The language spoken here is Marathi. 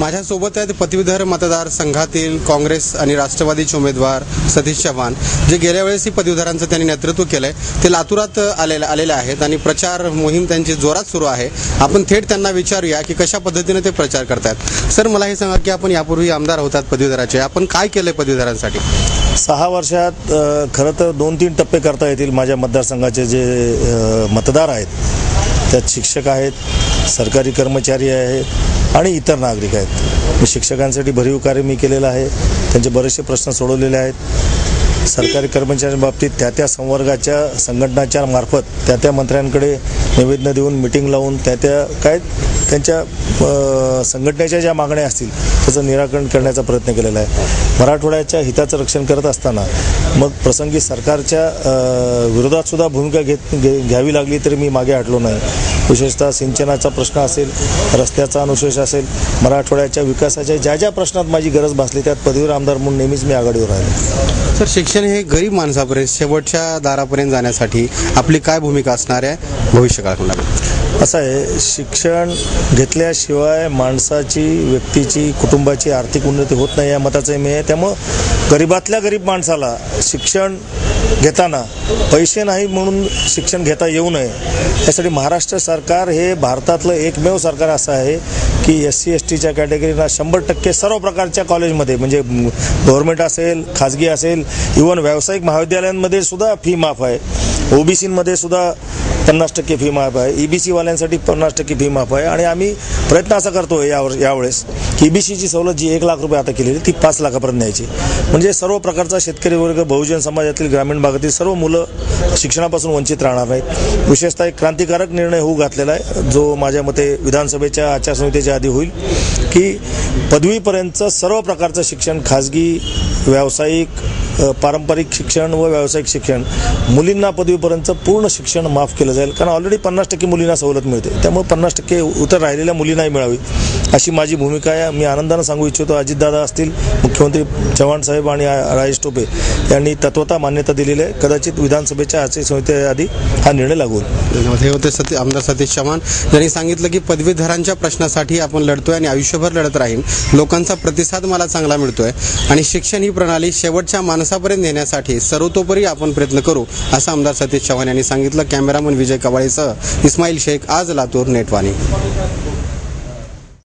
माझ्यासोबत आहेत पदवीधर मतदारसंघातील काँग्रेस आणि राष्ट्रवादीचे उमेदवार सतीश चव्हाण. जे गेल्या वेळेस ही पदवीधरांचं त्यांनी नेतृत्व केलंय ते लातूरात आलेले आलेले आहेत आणि प्रचार मोहीम त्यांची जोरात सुरू आहे. आपण थेट त्यांना विचारूया की कशा पद्धतीने ते प्रचार करतात सर मला हे सांगा की आपण यापूर्वी आमदार होतात पदवीधराचे. आपण काय केलंय पदवीधरांसाठी? सहा वर्षात खरं तर दोन तीन टप्पे करता येतील माझ्या मतदारसंघाचे जे मतदार आहेत. त्यात शिक्षक आहेत सरकारी कर्मचारी आहेत आणि इतर नागरिक आहेत. मी शिक्षकांसाठी भरीव कार्य मी केलेलं आहे. त्यांचे बरेचसे प्रश्न सोडवलेले आहेत. सरकारी कर्मचाऱ्यांच्या बाबतीत त्या त्या संवर्गाच्या संघटनाच्या मार्फत त्या त्या मंत्र्यांकडे निवेदनं देऊन मिटिंग लावून त्या त्या काय त्यांच्या संघटनेच्या ज्या मागण्या असतील त्याचं निराकरण करण्याचा प्रयत्न केलेला आहे. मराठवाड्याच्या हिताचं रक्षण करत असताना मग प्रसंगी सरकारच्या विरोधात सुद्धा भूमिका घेत घे- घ्यावी लागली तरी मी मागे हटलो नाही. विशेषतः सिंचनाचा प्रश्न असेल रस्त्याचा अनुशेष असेल मराठवाड्याच्या विकासाच्या ज्या ज्या प्रश्नात माझी गरज भासली त्यात पदवीवर आमदार म्हणून नेहमीच मी आघाडीवर राहिलो. सर शिक्षण हे गरीब माणसापर्यंत शेवटच्या दारापर्यंत जाण्यासाठी आपली काय भूमिका असणार आहे? भविष्यकाळामध्ये असं आहे शिक्षण घेतल्याशिवाय माणसाची व्यक्तीची कुटुंबाची आर्थिक उन्नती होत नाही या मताचं मी आहे. त्यामुळं गरीबातल्या गरीब माणसाला शिक्षण घेताना पैसे नाही म्हणून शिक्षण घेता येऊ नये. यासाठी महाराष्ट्र सरकार हे भारतातलं एकमेव सरकार असं आहे की एस सी एस टीच्या कॅटेगरीला शंभर टक्के सर्व प्रकारच्या कॉलेजमध्ये म्हणजे गव्हर्मेंट असेल खाजगी असेल इवन व्यावसायिक महाविद्यालयांमध्ये सुद्धा फी माफ आहे. ओबीसीमध्ये सुद्धा पन्नास टक्के फी माफ आहे. ई बी सीवाल्यांसाठी पन्नास टक्के फी माफ आहे. आणि आम्ही प्रयत्न असा करतो यावर यावेळेस की ई बी सीची सवलत जी एक लाख रुपये आता केलेली ती पाच लाखापर्यंत न्यायची. म्हणजे सर्व प्रकारचा शेतकरी वर्ग बहुजन समाजातील ग्रामीण भागातील सर्व मुलं शिक्षणापासून वंचित राहणार नाहीत विशेषतः एक क्रांतिकारक निर्णय होऊ घातलेला आहे जो माझ्या मते विधानसभेच्या आचारसंहितेच्या आधी होईल की पदवीपर्यंतचं सर्व प्रकारचं शिक्षण खाजगी व्यावसायिक पारंपरिक शिक्षण व व्यावसायिक शिक्षण मुलींना पदवीपर्यंत पूर्ण शिक्षण माफ केलं जाईल. कारण ऑलरेडी पन्नास टक्के मुलींना सवलत मिळते. त्यामुळे पन्नास टक्के उतर राहिलेल्या मुलींनाही मिळावी. अशी माझी भूमिका आहे. मी आनंदानं सांगू इच्छितो अजितदादा असतील मुख्यमंत्री चव्हाण साहेब आणि राजेश टोपे यांनी तत्वता मान्यता दिलेली आहे. कदाचित विधानसभेच्या आचारसंहितेआधी हा निर्णय लागू धन्यवाद. हे होते सती आमदार सतीश चव्हाण. यांनी सांगितलं की पदवीधरांच्या प्रश्नासाठी आपण लढतोय आणि आयुष्यभर लढत राहीन. लोकांचा प्रतिसाद मला चांगला मिळतोय. आणि शिक्षण ही प्रणाली शेवटच्या माणसापर्यंत नेण्यासाठी सर्वतोपरी आपण प्रयत्न करू असं आमदार सतीश चव्हाण यांनी सांगितलं. कॅमेरामन विजय कवाळेसह इस्माईल शेख आज लातूर नेटवाणी.